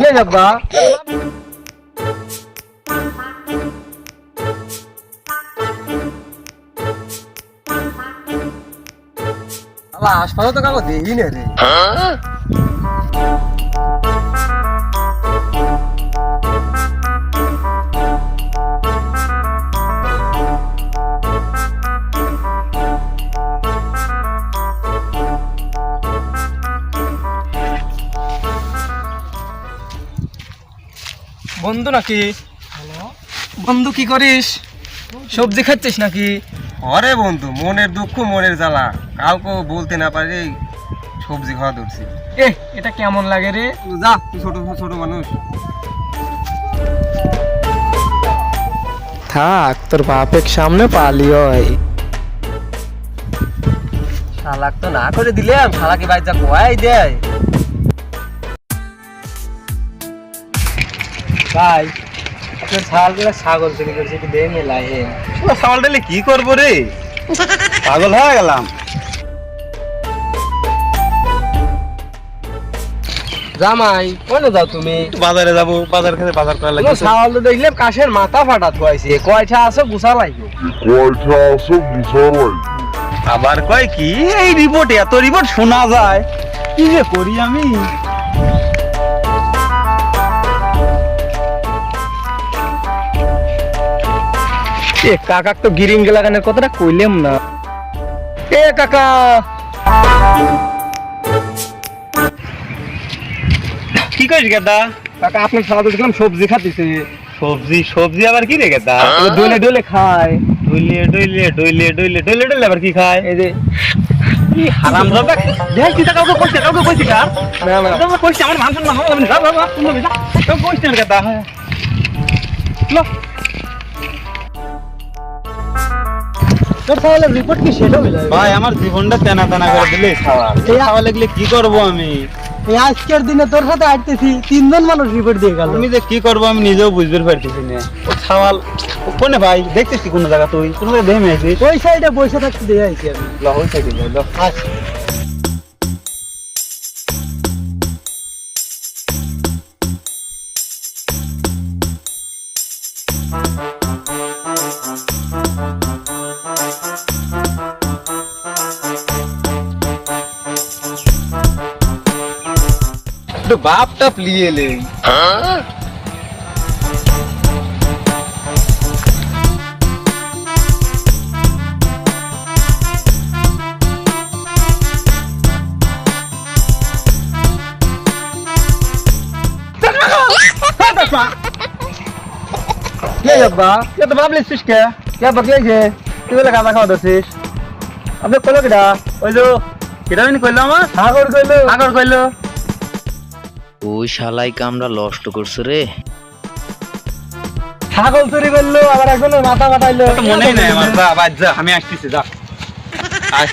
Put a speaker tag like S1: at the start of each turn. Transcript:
S1: কে যাবা আলা হাসপাতাল তো কাগজ দেখি বন্ধু নাকি? বন্ধু কি করিস? সবজি খাচ্ছিস নাকি?
S2: অরে বন্ধু মনের দুঃখ মনের জ্বালা। কাউকে বলতে না পারি সবজি খাওয়া ধরছি।
S1: এ এটা কেমন লাগে রে?
S2: যা তুই ছোট ছোট মানুষ।
S1: থাক তোর বাপের সামনে পালি হয় শালাক তো না করে দিলাম শালাকে বাইর যা কোয়াই দেয়। ভাই আপনার ছাগলগুলো ছাগল চুরি করছে দিয়ে
S2: কি করব রে? পাগল হয়ে গেলাম।
S1: জামাই কোনে যাও তুমি?
S2: বাজারে যাব বাজার খেতে বাজার করা
S1: কোনো ছাগল তো দেখলে কাশের মাথা ফাটা থুয়াইছে কয়টা আছে গুছা লাগবে?
S3: কয়টা আছে বুঝালাই
S2: আবার কয় কি? এই রিপোর্ট এত রিপোর্ট শোনা যায়। কি যে করি আমি?
S1: এ কাকাক তো গিরিং গেলাগানের কথাটা কইলাম না। এ কাকা!
S2: কি করিস গেদা?
S1: কাকা আপনার সারা দেখলাম সবজি খাতিছে
S2: সবজি সবজি আবার কি রে গেদা?
S1: ডলে ডলে খায়।
S2: ডইলে ডইলে ডইলে ডইলে ডইলে ডইলে আবার কি খায়?
S1: এই যে
S2: কি হারাম দাদা দেখ কি কাউকে কইছে কাউকে কইছে কার
S1: না না।
S2: দাদা কইছে আমার সম্মান হবে না। বাবা বাবা তুমি বিদা তো কইছে গেদা লো।
S1: তোর তাহলে রিপোর্ট কি সেটা
S2: ভাই আমার জীবনটা তেনা তেনা করে দিলে খাওয়া খাওয়া লাগলে কি করব আমি?
S1: এই আজকের দিনে তোর সাথে আইতেছি তিনজন মানুষ রিপোর্ট দিয়ে গেল।
S2: আমি যে কি করব আমি নিজেও বুঝতে পারতেছি না। ও ছাওয়াল কোনে ভাই? দেখতেছি কোন জায়গা তুই? কোন জায়গা দেখে মেয়েছিস
S1: ওই সাইডে বসে থাকতে দিয়ে আইছি আমি।
S2: ল ওই সাইডে ল।
S1: আচ্ছা।
S2: একটু বাপ টাপ লিয়ে লে
S1: কে যাবা কে তো ভাবলিস কে কে বকলেছে তুই বলে খাওয়া খাওয়া দছিস আপনি কইলো কিটা
S2: ওই যে কেটা জানি কইলো আমার
S1: সাগর কইলো
S2: আগর কইলো
S4: ওই শালাই কামরা নষ্ট করছে রে।
S1: ছাগল চুরি করল আবার একজনের মাথা কাটাইলো
S2: মনে নাই আমার যা বাদ যা আমি আসতেছি যা। আয়।